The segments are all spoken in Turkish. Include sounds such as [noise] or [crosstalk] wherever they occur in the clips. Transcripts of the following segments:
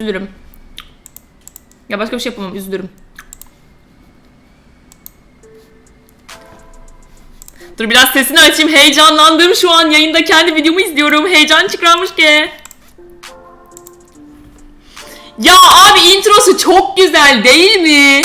Üzülürüm. Ya başka bir şey yapamam. Üzülürüm. Dur biraz sesini açayım. Heyecanlandım. Şu an yayında kendi videomu izliyorum. Heyecan çıkarmış ki. Ya abi introsu çok güzel değil mi?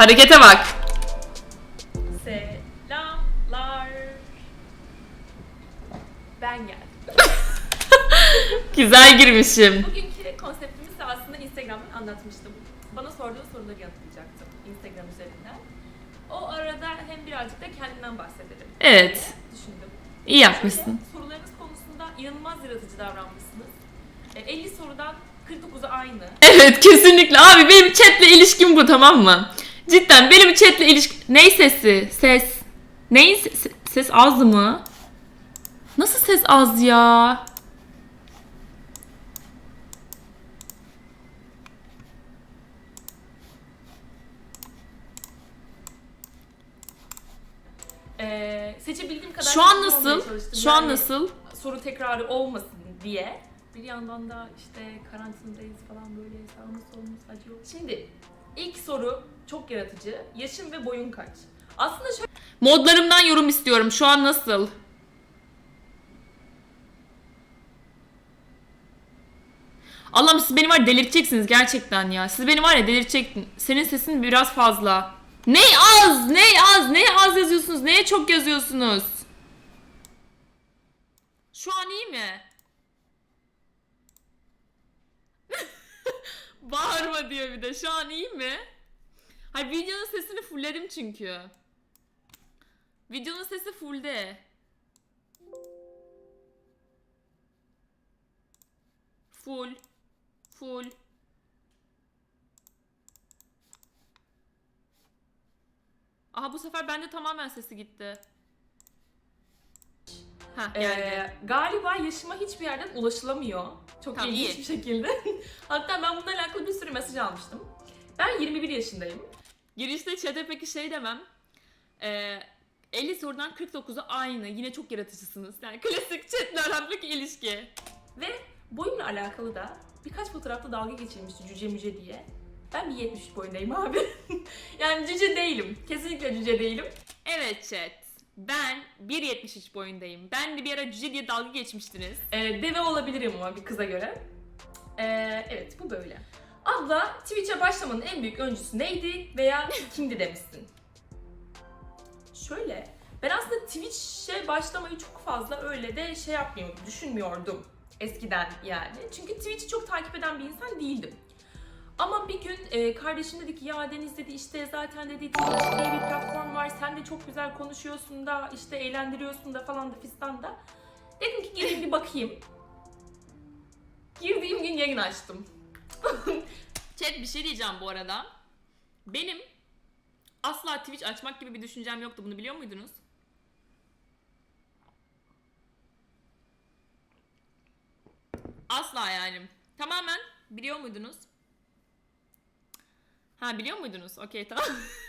Harekete bak. Selamlar. Ben geldim. [laughs] Güzel girmişim. Bugünkü konseptimiz de aslında Instagram'dan anlatmıştım. Bana sorduğun soruları yanıtlayacaktım Instagram üzerinden. O arada hem birazcık da kendimden bahsedelim. Evet. Düşündüm. İyi yapmışsın. Şöyle, sorularınız konusunda inanılmaz yaratıcı davranmışsınız. E, 50 sorudan 49'u aynı. Evet kesinlikle abi benim chatle ilişkim bu tamam mı? Cidden benim chatle ilişki... Ney sesi? Ses. Neyin sesi? Ses az mı? Nasıl ses az ya? E, seçebildiğim kadar Şu an nasıl? Şu an Yani nasıl? soru tekrarı olmasın diye. Bir yandan da işte karantinadayız falan böyle sağımız solumuz acıyor. Şimdi ilk soru çok yaratıcı. Yaşın ve boyun kaç? Aslında şöyle Modlarımdan yorum istiyorum. Şu an nasıl? Allah'ım siz beni var delirteceksiniz gerçekten ya. Siz beni var ya delirtecektin. Senin sesin biraz fazla. Ne az, ne az, ne az yazıyorsunuz, neye çok yazıyorsunuz? Şu an iyi mi? Bağırma diyor bir de. Şu an iyi mi? Hayır videonun sesini fullledim çünkü. Videonun sesi fullde. Full. Full. Aha bu sefer bende tamamen sesi gitti. Ha geldi. e, galiba yaşıma hiçbir yerden ulaşılamıyor. Çok Tamam, ilginç bir şekilde. [laughs] Hatta ben bununla alakalı bir sürü mesaj almıştım. Ben 21 yaşındayım. Girişte chat'e peki şey demem. Ee, 50 sorudan 49'u aynı. Yine çok yaratıcısınız. Yani klasik chat'le aramdaki ilişki. Ve boyumla alakalı da birkaç fotoğrafta dalga geçilmişti cüce müce diye. Ben bir 73 boyundayım abi. [laughs] yani cüce değilim. Kesinlikle cüce değilim. Evet chat. Ben 1.73 boyundayım. Ben de bir ara cüce diye dalga geçmiştiniz. Ee, deve olabilirim ama bir kıza göre. Ee, evet bu böyle. Abla Twitch'e başlamanın en büyük öncüsü neydi veya [laughs] kimdi demişsin. Şöyle, ben aslında Twitch'e başlamayı çok fazla öyle de şey yapmıyordum, düşünmüyordum eskiden yani. Çünkü Twitch'i çok takip eden bir insan değildim. Ama bir gün e, kardeşim dedi ki ya Deniz dedi işte zaten dedi Twitch diye bir platform var sen de çok güzel konuşuyorsun da işte eğlendiriyorsun da falan da fistan da. Dedim ki gireyim bir bakayım. Girdiğim gün yayın açtım. [laughs] Chat bir şey diyeceğim bu arada. Benim asla Twitch açmak gibi bir düşüncem yoktu. Bunu biliyor muydunuz? Asla yani. Tamamen biliyor muydunuz? Ha biliyor muydunuz? Okey tamam.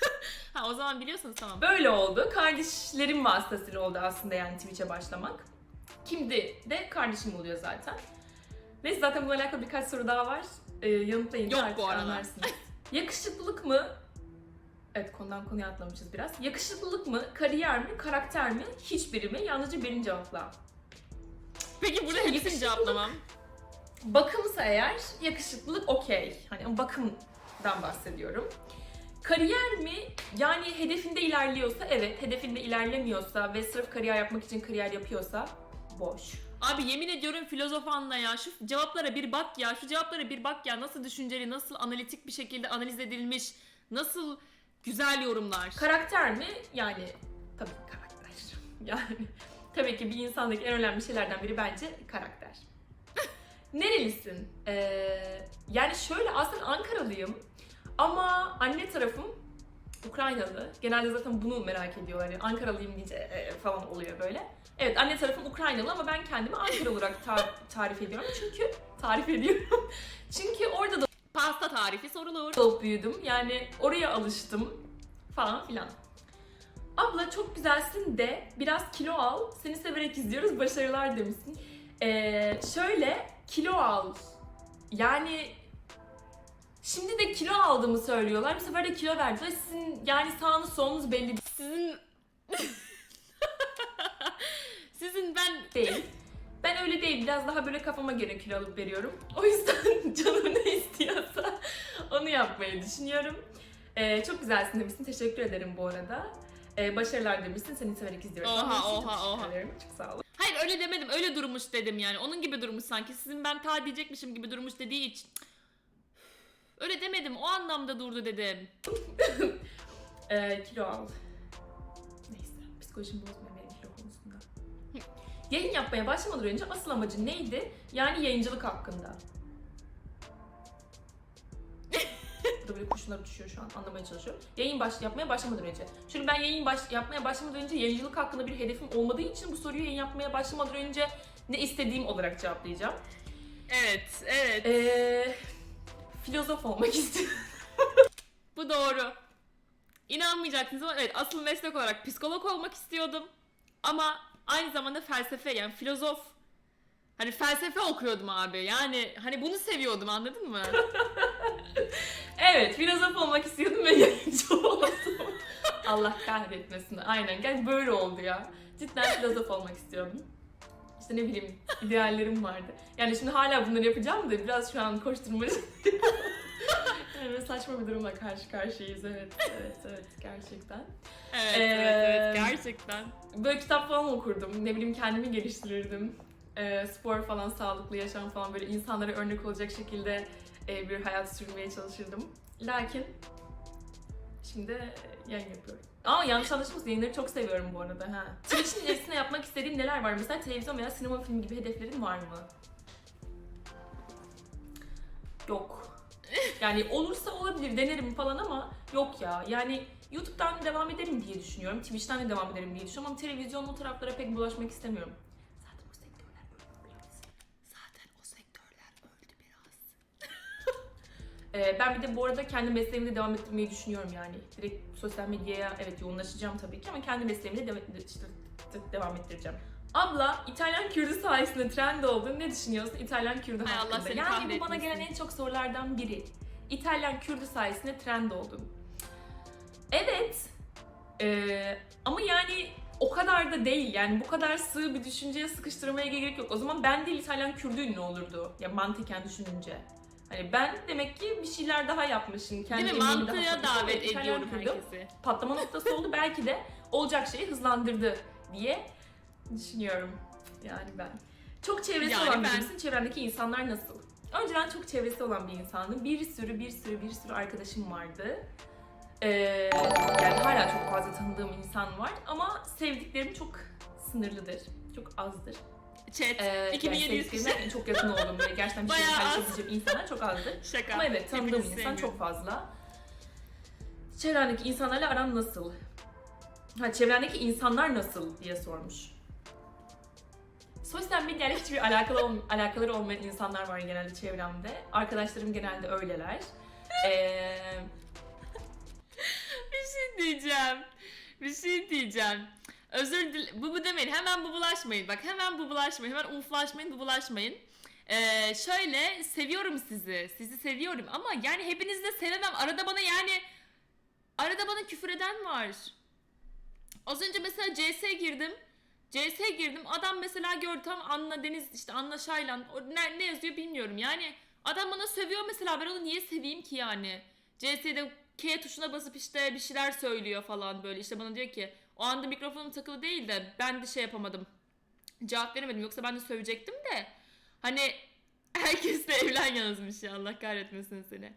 [laughs] ha o zaman biliyorsunuz tamam. Böyle oldu. Kardeşlerim vasıtasıyla oldu aslında yani Twitch'e başlamak. Kimdi de kardeşim oluyor zaten. Neyse zaten bununla alakalı birkaç soru daha var. Ee, yanıtlayınca Yok bu arada. anlarsınız. [laughs] Yakışıklılık mı? Evet konudan konuya atlamışız biraz. Yakışıklılık mı, kariyer mi, karakter mi, hiçbiri mi? Yalnızca birini cevapla. Peki burada hepsini cevaplamam. Bakımsa eğer yakışıklılık okey. Hani bakımdan bahsediyorum. Kariyer mi? Yani hedefinde ilerliyorsa evet, hedefinde ilerlemiyorsa ve sırf kariyer yapmak için kariyer yapıyorsa boş. Abi yemin ediyorum filozof anla ya. Şu cevaplara bir bak ya. Şu cevaplara bir bak ya. Nasıl düşünceli, nasıl analitik bir şekilde analiz edilmiş. Nasıl güzel yorumlar. Karakter mi? Yani tabii karakter. [laughs] Yani tabii ki bir insandaki en önemli şeylerden biri bence karakter. [laughs] Nerelisin? Ee, yani şöyle aslında Ankaralıyım ama anne tarafım Ukraynalı. Genelde zaten bunu merak ediyorlar. Yani Ankaralıyım deyince e, falan oluyor böyle. Evet anne tarafım Ukraynalı ama ben kendimi Ankara olarak ta- [laughs] tarif ediyorum. Çünkü tarif ediyorum. [laughs] Çünkü orada da tarifi sorulur. doğup büyüdüm. Yani oraya alıştım falan filan. Abla çok güzelsin de biraz kilo al. Seni severek izliyoruz. Başarılar demişsin. Ee, şöyle kilo al. Yani şimdi de kilo aldığımı söylüyorlar. Bu sefer de kilo verdiler. Sizin yani sağınız solunuz belli Sizin... [laughs] Sizin ben... değil. Ben öyle değil. Biraz daha böyle kafama göre kilo alıp veriyorum. O yüzden [laughs] canım ne istiyorsa onu yapmayı düşünüyorum. Ee, çok güzelsin demişsin. Teşekkür ederim bu arada. Ee, başarılar demişsin. Seni severek izliyorum. Oha, oha, oha. ederim. Çok sağ olun. Hayır öyle demedim. Öyle durmuş dedim yani. Onun gibi durmuş sanki. Sizin ben ta diyecekmişim gibi durmuş dediği için. Öyle demedim. O anlamda durdu dedim. [laughs] Ee, kilo al. Neyse. Psikolojimi bozmayayım benim kilo konusunda. [laughs] Yayın yapmaya başlamadan önce asıl amacı neydi? Yani yayıncılık hakkında. [laughs] Burada böyle kurşunlar uçuşuyor şu an anlamaya çalışıyorum. Yayın baş yapmaya başlamadan önce. Çünkü ben yayın baş yapmaya başlamadan önce yayıncılık hakkında bir hedefim olmadığı için bu soruyu yayın yapmaya başlamadan önce ne istediğim olarak cevaplayacağım. Evet, evet. Ee, filozof olmak [laughs] istiyorum. Bu doğru. İnanmayacaksınız ama evet asıl meslek olarak psikolog olmak istiyordum. Ama aynı zamanda felsefe yani filozof. Hani felsefe okuyordum abi. Yani hani bunu seviyordum anladın mı? [laughs] Evet, filozof olmak istiyordum ve yayıncı oldum. [laughs] Allah kahretmesin. Aynen, gel böyle oldu ya. Cidden filozof olmak istiyordum. İşte ne bileyim, ideallerim vardı. Yani şimdi hala bunları yapacağım da biraz şu an koşturmacı. yani [laughs] saçma bir durumla karşı karşıyayız. Evet, evet, evet gerçekten. Evet, Ee, evet, evet gerçekten. Böyle kitap falan okurdum. Ne bileyim kendimi geliştirirdim. Ee, spor falan, sağlıklı yaşam falan böyle insanlara örnek olacak şekilde e, bir hayat sürmeye çalışırdım. Lakin şimdi yayın yapıyorum. Ama yanlış anlaşılmasın yayınları çok seviyorum bu arada ha. Twitch'in ilerisinde yapmak istediğin neler var? Mesela televizyon veya sinema film gibi hedeflerin var mı? Yok. Yani olursa olabilir denerim falan ama yok ya. Yani YouTube'dan devam ederim diye düşünüyorum. Twitch'ten de devam ederim diye düşünüyorum ama televizyon o taraflara pek bulaşmak istemiyorum. Ee, ben bir de bu arada kendi mesleğimi de devam ettirmeyi düşünüyorum yani. Direkt sosyal medyaya evet yoğunlaşacağım tabii ki ama kendi mesleğimi de işte, de- devam ettireceğim. Abla İtalyan Kürdü sayesinde trend oldun. Ne düşünüyorsun İtalyan Kürdü Hay Allah hakkında? seni yani bu bana gelen en çok sorulardan biri. İtalyan Kürdü sayesinde trend oldun. Evet. Ee, ama yani o kadar da değil. Yani bu kadar sığ bir düşünceye sıkıştırmaya gerek yok. O zaman ben değil İtalyan Kürdü ünlü olurdu. Ya mantıken düşününce. Hani ben demek ki bir şeyler daha yapmışım. Kendi Değil mi? emeğimi daha Mantığa katmışım. davet ediyorum Kürdü herkesi. patlama noktası oldu. Belki de olacak şeyi hızlandırdı diye düşünüyorum. Yani ben. Çok çevresi Yani olan ben- birisin. Çevrendeki insanlar nasıl? Önceden çok çevresi olan bir insandım. Bir sürü bir sürü bir sürü arkadaşım vardı. Ee, yani hala çok fazla tanıdığım insan var ama sevdiklerim çok sınırlıdır. Çok azdır. Chat. Ee, yani 2700 kişi. çok yakın olduğum böyle gerçekten bir şey paylaşabileceğim insanlar çok azdır. [laughs] Şaka. Ama evet tanıdığım insan sevmiyorum. çok fazla. Çevrendeki insanlarla aran nasıl? Ha çevrendeki insanlar nasıl diye sormuş. Sosyal medyayla hiçbir alakalı ol- alakaları olmayan insanlar var genelde çevremde. Arkadaşlarım genelde öyleler. [laughs] Ee, Bir şey diyeceğim. Bir şey diyeceğim. Özür dile... Bu bu demeyin. Hemen bubulaşmayın. Bak hemen bubulaşmayın. Hemen uflaşmayın, bubulaşmayın. Ee, şöyle seviyorum sizi. Sizi seviyorum ama yani hepinizi de sevemem. Arada bana yani arada bana küfür eden var. Az önce mesela CS girdim. CS girdim. Adam mesela gördü tam Anna Deniz işte Anna Şaylan. O ne, ne yazıyor bilmiyorum. Yani adam bana sövüyor mesela ben onu niye seveyim ki yani? CS'de K tuşuna basıp işte bir şeyler söylüyor falan böyle. İşte bana diyor ki o anda mikrofonum takılı değil de ben de şey yapamadım. Cevap veremedim. Yoksa ben de sövecektim de. Hani [laughs] herkesle evlen yazmış ya Allah kahretmesin seni.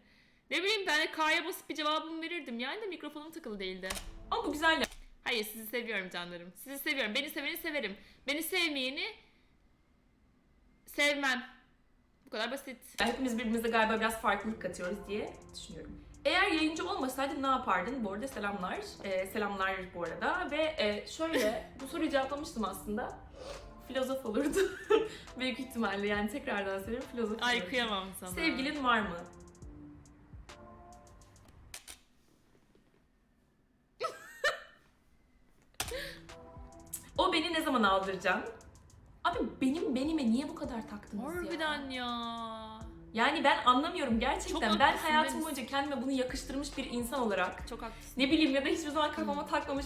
Ne bileyim ben de K'ya basıp bir cevabımı verirdim. Yani de mikrofonum takılı değildi. ama bu güzel ya. Hayır sizi seviyorum canlarım. Sizi seviyorum. Beni seveni severim. Beni sevmeyeni sevmem. Bu kadar basit. Hepimiz birbirimize galiba biraz farklılık katıyoruz diye düşünüyorum. Eğer yayıncı olmasaydın ne yapardın? Bu arada selamlar. Ee, selamlar bu arada. Ve e, şöyle bu soruyu cevaplamıştım aslında. Filozof olurdu. [laughs] Büyük ihtimalle yani tekrardan söylüyorum filozof Ay olurdu. kıyamam sana. Sevgilin var mı? [laughs] o beni ne zaman aldıracaksın? Abi benim benime niye bu kadar taktınız ya? Harbiden ya. Yani ben anlamıyorum gerçekten. Çok ben hayatım boyunca kendime bunu yakıştırmış bir insan olarak Çok haklısın. ne bileyim ya da hiçbir zaman kafama takmamış.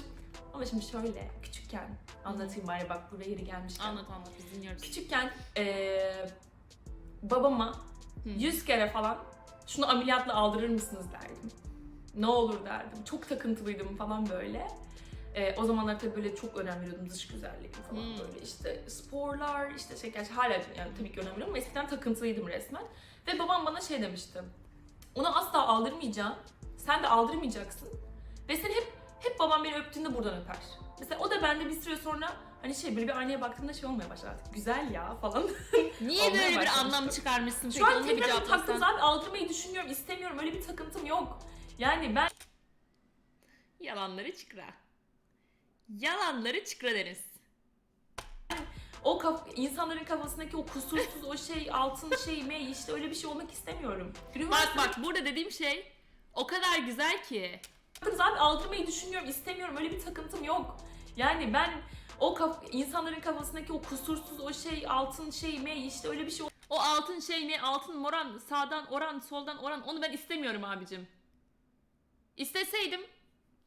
Ama şimdi şöyle küçükken anlatayım bari bak buraya yeri gelmişken. Anlat anlat biz dinliyoruz. Küçükken eee, babama Hı. 100 kere falan şunu ameliyatla aldırır mısınız derdim. Ne olur derdim. Çok takıntılıydım falan böyle. Eee, o zamanlar tabii böyle çok önem veriyordum dış güzelliğe falan Hmm. böyle işte sporlar işte şey gerçi hala yani tabii ki önem veriyorum ama eskiden takıntılıydım resmen. Ve babam bana şey demişti. Ona asla aldırmayacağım. Sen de aldırmayacaksın. Ve seni hep hep babam beni öptüğünde buradan öper. Mesela o da bende bir süre sonra hani şey böyle bir aynaya baktığımda şey olmaya başladı artık. Güzel ya falan. [laughs] Niye böyle bir anlam çıkarmışsın Şu an tekrar taktım abi aldırmayı düşünüyorum istemiyorum öyle bir takıntım yok. Yani ben Yalanları çıkra. Yalanları çıkra deriz. o kaf- insanların kafasındaki o kusursuz o şey altın şey mey işte öyle bir şey olmak istemiyorum. Bak bak burada dediğim şey o kadar güzel ki. taktınız abi aldırmayı düşünüyorum istemiyorum öyle bir takıntım yok. Yani ben o kaf- insanların kafasındaki o kusursuz o şey altın şey mey işte öyle bir şey O altın şey ne? Altın moran, sağdan oran, soldan oran onu ben istemiyorum abicim. İsteseydim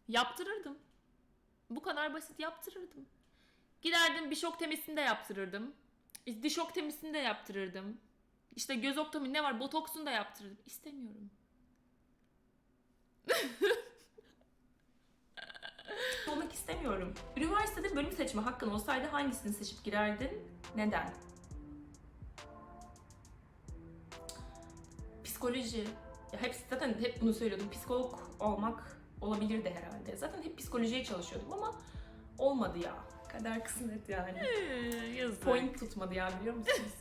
yaptırırdım. Bu kadar basit yaptırırdım. Giderdim bir şok temizliğini de yaptırırdım. Diş şok temizliğini de yaptırırdım. İşte göz oktomi ne var botoksunu da yaptırırdım. İstemiyorum. [laughs] olmak istemiyorum. Üniversitede bölüm seçme hakkın olsaydı hangisini seçip girerdin? Neden? Psikoloji. Ya hep zaten hep bunu söylüyordum. Psikolog olmak olabilirdi herhalde. Zaten hep psikolojiye çalışıyordum ama olmadı ya. Kader kısmet yani. Ee, yazık. Point tutmadı ya biliyor musunuz?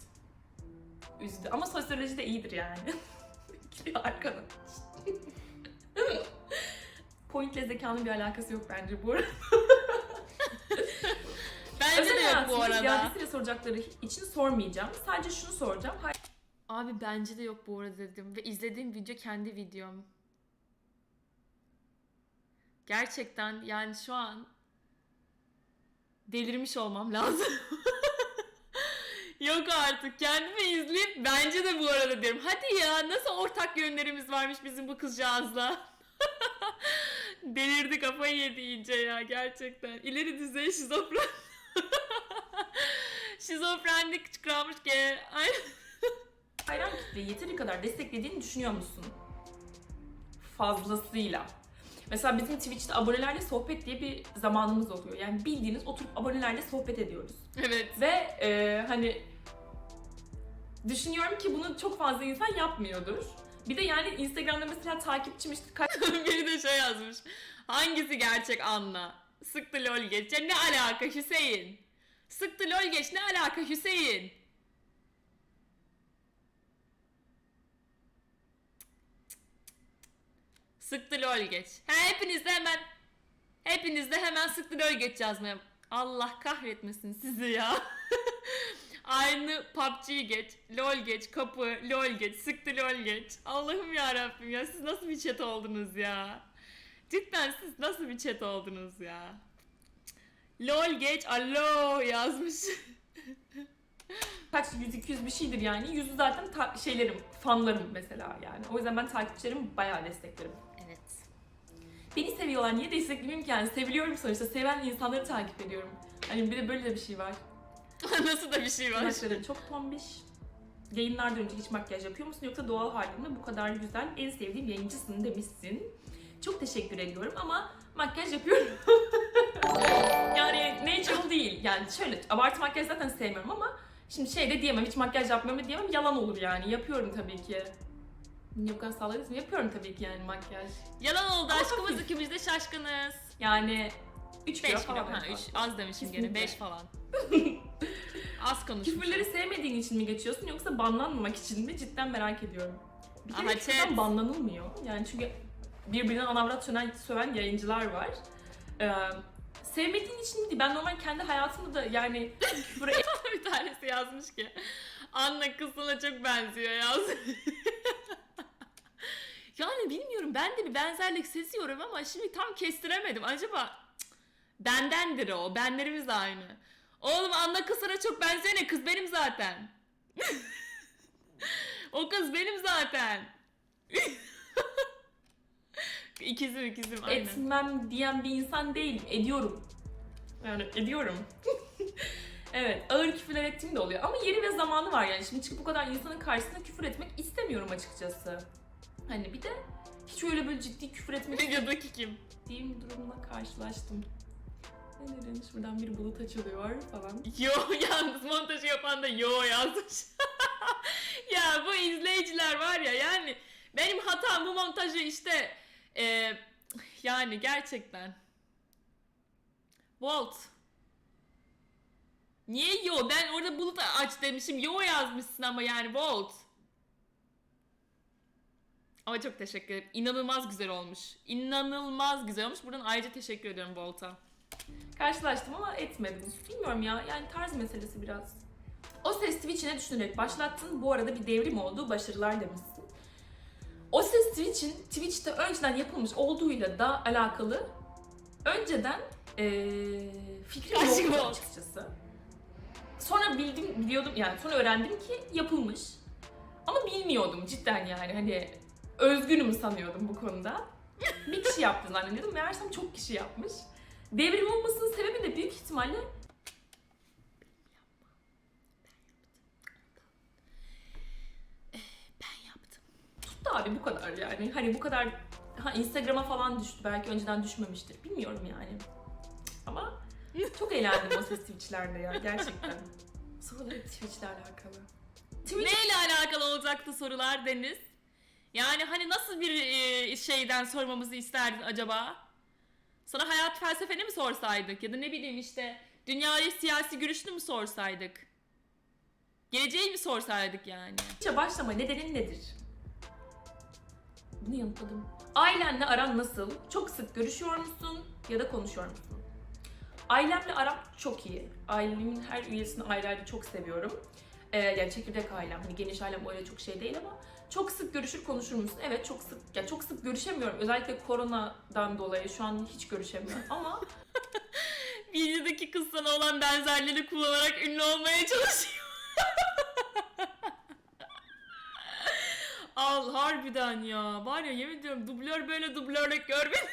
[laughs] Üzdü. Ama sosyoloji de iyidir yani. [laughs] Gidiyor arkadan. [laughs] Pointle zekanın bir alakası yok bence bu arada. Bence de yok bu arada. ziyadesiyle soracakları için sormayacağım. Sadece şunu soracağım. Hay- Abi bence de yok bu arada dedim. Ve izlediğim video kendi videom. Gerçekten yani şu an delirmiş olmam lazım. [laughs] yok artık kendimi izleyip bence de bu arada diyorum. Hadi ya nasıl ortak yönlerimiz varmış bizim bu kızcağızla. [laughs] Delirdi kafayı yedi iyice ya gerçekten. İleri düzey şizofren. [laughs] Şizofrenlik çıkarmış ki. Ay. hayran kitleyi yeteri kadar desteklediğini düşünüyor musun? Fazlasıyla. Mesela bizim Twitch'te abonelerle sohbet diye bir zamanımız oluyor. Yani bildiğiniz oturup abonelerle sohbet ediyoruz. Evet. Ve e, hani düşünüyorum ki bunu çok fazla insan yapmıyordur. Bir de yani Instagram'da mesela takipçim işte kaç [laughs] Biri de şey yazmış. Hangisi gerçek Anna? Sıktı lol geç. Ya ne alaka Hüseyin? Sıktı lol geç. Ne alaka Hüseyin? Sıktı lol geç. Ha, hepiniz de hemen hepiniz de hemen sıktı lol geç yazmaya. Allah kahretmesin sizi ya. [laughs] Aynı PUBG'yi geç, LOL geç, kapı, LOL geç, sıktı LOL geç. Allah'ım ya Rabbim ya siz nasıl bir chat oldunuz ya? Cidden siz nasıl bir chat oldunuz ya? LOL geç, alo yazmış. [laughs] kaç yüz iki yüz bir şeydir yani. Yüzü zaten şeylerim, fanlarım mesela yani. O yüzden ben takipçilerimi bayağı desteklerim. Beni seviyorlar niye desteklemeyeyim ki yani seviliyorum sonuçta seven insanları takip ediyorum. Hani bir de böyle de bir şey var. [laughs] nasıl da bir şey var? Saçların çok tombiş. Yayınlardan önce hiç makyaj yapıyor musun yoksa doğal halinde bu kadar güzel en sevdiğim yayıncısın demişsin. Çok teşekkür ediyorum ama makyaj yapıyorum. [laughs] yani natural değil. Yani şöyle abartı makyaj zaten sevmiyorum ama şimdi şey de diyemem hiç makyaj yapmıyorum da diyemem yalan olur yani. Yapıyorum tabii ki. Kadar salladınız mı? Yapıyorum tabii ki yani makyaj. Yalan oldu Ama aşkımız hafif. ikimiz de şaşkınız. Yani 3 kilo 5 falan. kilo. Ha, üç, az demişim gene. Kesinlikle. 5 falan. [laughs] az konuşmuşum. Küfürleri sevmediğin için mi geçiyorsun yoksa banlanmamak için mi? Cidden merak ediyorum. Bir kere küfürden banlanılmıyor. Yani çünkü birbirinden anavrat söven, söven yayıncılar var. Ee, sevmediğin için mi değil? Ben normal kendi hayatımda da yani [laughs] küfüre bir tanesi yazmış ki Anna kızına çok benziyor yaz. [laughs] yani bilmiyorum ben de bir benzerlik seziyorum ama şimdi tam kestiremedim. Acaba Cık, bendendir o. Benlerimiz aynı. Oğlum Anna Kısır'a çok benziyor ne? Kız benim zaten. [laughs] o kız benim zaten. [laughs] ikizim ikizim aynen. Etmem diyen bir insan değilim. Ediyorum. Yani ediyorum. [laughs] evet ağır küfürler ettiğim de oluyor. Ama yeri ve zamanı var yani. Şimdi çıkıp bu kadar insanın karşısında küfür etmek istemiyorum açıkçası. Hani bir de hiç öyle böyle ciddi küfür etmek Videodaki kim? istediğim durumla karşılaştım. Ne dedin? Şuradan bir bulut açılıyor falan. Yo [laughs] yalnız montajı yapan da yo yazmış. [laughs] ya bu izleyiciler var ya yani benim hatam bu montajı işte e, yani gerçekten. Volt. Niye yo? Ben orada bulut aç demişim. Yo yazmışsın ama yani Volt. Ama çok teşekkür ederim. İnanılmaz güzel olmuş. İnanılmaz güzel olmuş. Buradan ayrıca teşekkür ediyorum Volt'a. Karşılaştım ama etmedim. Bilmiyorum ya yani tarz meselesi biraz. O ses Twitch'ine düşünerek başlattın. Bu arada bir devrim oldu. Başarılar demişsin. O ses Twitch'in Twitch'te önceden yapılmış olduğuyla da alakalı önceden eee fikrim Aşk yoktu açıkçası. Sonra bildim, biliyordum yani sonra öğrendim ki yapılmış. Ama bilmiyordum cidden yani hani özgünüm sanıyordum bu konuda. Bir kişi yaptı zannediyordum. Meğersem çok kişi yapmış. Devrim olmasının sebebi de büyük ihtimalle Ben yaptım. tuttu abi bu kadar yani. Hani bu kadar ha Instagram'a falan düştü. Belki önceden düşmemiştir. Bilmiyorum yani. Ama çok eğlendim o ses Twitch'lerde ya gerçekten. Sorular hep Twitch'le alakalı. Twitch Neyle alakalı olacaktı sorular Deniz? Yani hani nasıl bir e, şeyden sormamızı isterdin acaba? Sana hayat felsefeni mi sorsaydık ya da ne bileyim işte dünyayı siyasi görüşünü mü sorsaydık? Geleceği mi sorsaydık yani? Twitch'e başlama nedenin nedir? Bunu yanıtladım. Ailenle aran nasıl? Çok sık görüşüyor musun ya da konuşuyor musun? Ailemle aram çok iyi. Ailemin her üyesini ayrı ayrı çok seviyorum. Ee, yani çekirdek ailem, hani geniş ailem öyle çok şey değil ama çok sık görüşür konuşur musun? Evet çok sık, ya çok sık görüşemiyorum. Özellikle koronadan dolayı şu an hiç görüşemiyorum ama [laughs] Videodaki kız sana olan benzerliğini kullanarak ünlü olmaya çalışıyor. Al harbiden ya. Var ya yemin ediyorum dublör böyle dublörlük görmedim.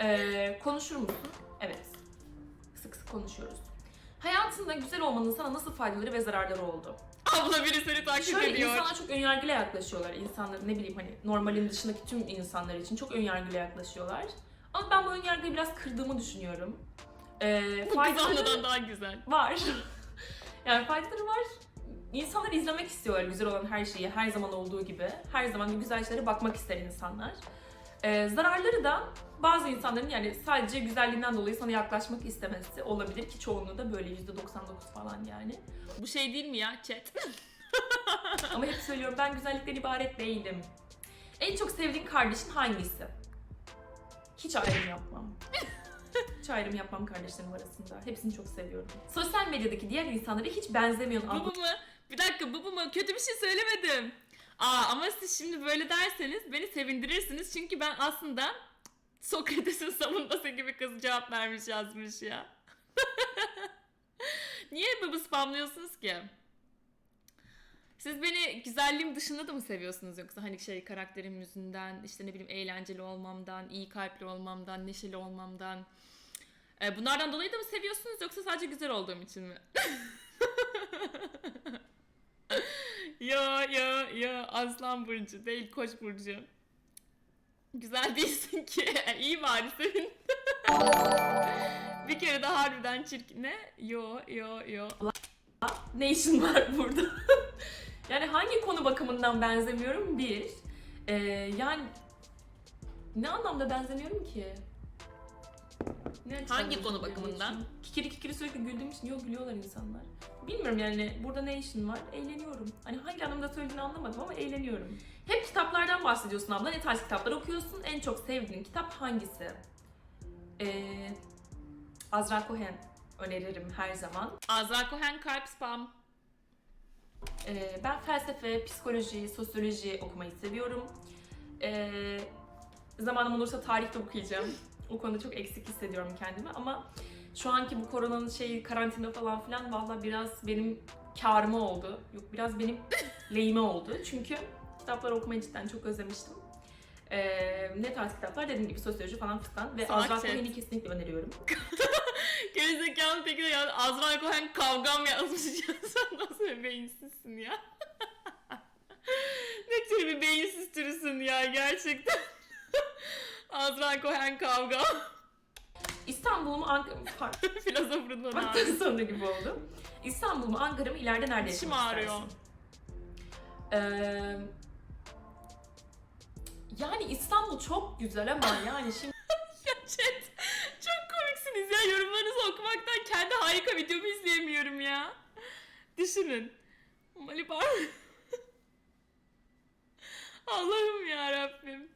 Ee, konuşur musun? Evet. Sık sık konuşuyoruz. Hayatında güzel olmanın sana nasıl faydaları ve zararları oldu? Abla biri seni takip Şöyle ediyor. insanlar çok önyargıyla yaklaşıyorlar. İnsanlar ne bileyim hani normalin dışındaki tüm insanlar için çok önyargıyla yaklaşıyorlar. Ama ben bu önyargıyı biraz kırdığımı düşünüyorum. Ee, Bu kız faydaları daha güzel. var. [laughs] yani faydaları var. İnsanlar izlemek istiyorlar güzel olan her şeyi her zaman olduğu gibi. Her zaman güzel şeylere bakmak ister insanlar. Ee, zararları da bazı insanların yani sadece güzelliğinden dolayı sana yaklaşmak istemesi olabilir ki çoğunluğu da böyle %99 falan yani. Bu şey değil mi ya chat? [laughs] Ama hep söylüyorum ben güzellikten ibaret değilim. En çok sevdiğin kardeşin hangisi? Hiç ayrım yapmam. [laughs] Hiç ayrım yapmam kardeşlerim arasında. Hepsini çok seviyorum. Sosyal medyadaki diğer insanlara hiç bu mu? Bir dakika mu? Kötü bir şey söylemedim. Aa ama siz şimdi böyle derseniz beni sevindirirsiniz. Çünkü ben aslında Sokrates'in savunması gibi kız cevap vermiş yazmış ya. [laughs] Niye bıbı spamlıyorsunuz ki? Siz beni güzelliğim dışında da mı seviyorsunuz yoksa hani şey karakterim yüzünden işte ne bileyim eğlenceli olmamdan, iyi kalpli olmamdan, neşeli olmamdan e, bunlardan dolayı da mı seviyorsunuz yoksa sadece güzel olduğum için mi? [laughs] yo yo yo Aslan Burcu değil Koç Burcu. Güzel değilsin ki. [laughs] İyi bari sevin. bir kere daha harbiden çirkin. Ne? Yo yo yo. Ne işin var burada? [laughs] yani hangi konu bakımından benzemiyorum? Bir. Ee, yani ne anlamda benzemiyorum ki? Ne açıdan Hangi konu bakımından? için? Kikiri kikiri sürekli güldüğüm için yok gülüyorlar insanlar. Bilmiyorum yani burada ne işin var? Eğleniyorum. Hani hangi anlamda söylediğini anlamadım ama eğleniyorum. Hep kitaplardan bahsediyorsun abla. Ne tarz kitaplar okuyorsun? En çok sevdiğin kitap hangisi? Ee, Azra Cohen öneririm her zaman. Azra Cohen kalp spam. Ee, ben felsefe, psikoloji, sosyoloji okumayı seviyorum. Ee, zamanım olursa tarih de okuyacağım. O konuda çok eksik hissediyorum kendimi ama Şu anki bu koronanın şeyi karantina falan filan valla biraz benim karıma oldu. Yok biraz benim [laughs] lehime oldu. Çünkü kitapları okumayı cidden çok özlemiştim. Ee, ne tarz kitaplar? Dediğim gibi sosyoloji falan fistan. Ve Azra chat. Cohen'i kesinlikle öneriyorum. [laughs] Gerizekalı peki de ya Azra Cohen kavgam yazmış [laughs] ya sen nasıl bir beyinsizsin ya. ne tür bir beyinsiz türüsün ya gerçekten. Azra Cohen kavga. İstanbul mu Ankara mı? Pardon. [laughs] Filozofun bana Baktığın sonu gibi oldu. İstanbul mu Ankara mı? İleride nerede İçim yaşamak ağrıyor. istersin? Ee, yani İstanbul çok güzel ama yani şimdi [laughs] Ya chat çok komiksiniz ya yorumlarınızı okumaktan kendi harika videomu izleyemiyorum ya. Düşünün. Malibar. [laughs] Allah'ım ya Rabbim.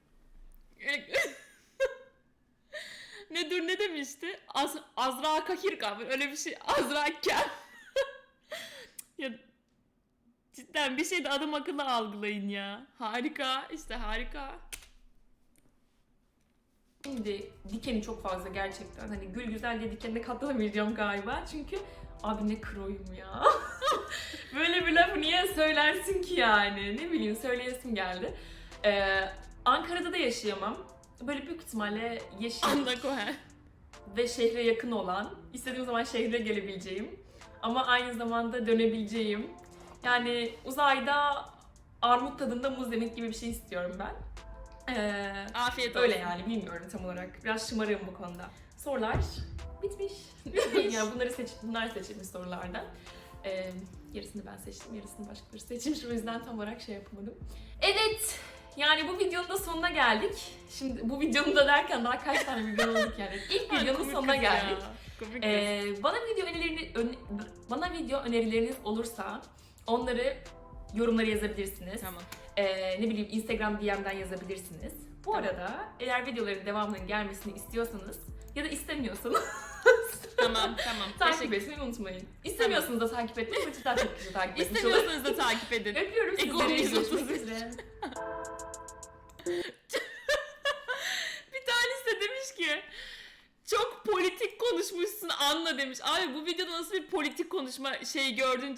[laughs] ne dur ne demişti? Az, Azra Kahirka mı? Öyle bir şey. Azra Kem. [laughs] ya cidden bir şey de adam akıllı algılayın ya. Harika işte harika. Şimdi dikeni çok fazla gerçekten. Hani gül güzel diye dikenine katlanamayacağım galiba. Çünkü abi ne kroyum ya. [laughs] Böyle bir lafı niye söylersin ki yani? Ne bileyim söyleyesim geldi. Ee, Ankara'da da yaşayamam. Böyle büyük ihtimalle yeşil Cohen. ve şehre yakın olan, istediğim zaman şehre gelebileceğim ama aynı zamanda dönebileceğim. Yani uzayda armut tadında muz yemek gibi bir şey istiyorum ben. Ee, Afiyet olsun. Öyle yani bilmiyorum tam olarak. Biraz şımarığım bu konuda. Sorular bitmiş. [laughs] yani bunları seç, bunlar seçilmiş sorulardan. Ee, yarısını ben seçtim, yarısını başkaları seçmiş. O yüzden tam olarak şey yapamadım. Evet, yani bu videonun da sonuna geldik. Şimdi bu videonun da derken daha kaç tane video olduk yani. İlk [laughs] videonun sonuna geldik. Ee, bana video önerilerini ön- bana video önerileriniz olursa onları yorumlara yazabilirsiniz. Tamam. Ee, ne bileyim Instagram DM'den yazabilirsiniz. Bu Tamam. arada eğer videoların devamının gelmesini istiyorsanız ya da istemiyorsanız [laughs] Tamam [laughs] tamam. takip Teşekkür etmeyi unutmayın. İstemiyorsanız da takip etmeyin. Bu daha çok kişi takip etmiş olur. İstemiyorsanız da takip edin. Öpüyorum Ego sizleri. 133. Görüşmek üzere. Bir tanesi de demiş ki çok politik konuşmuşsun anla demiş. Abi bu videoda nasıl bir politik konuşma şeyi gördün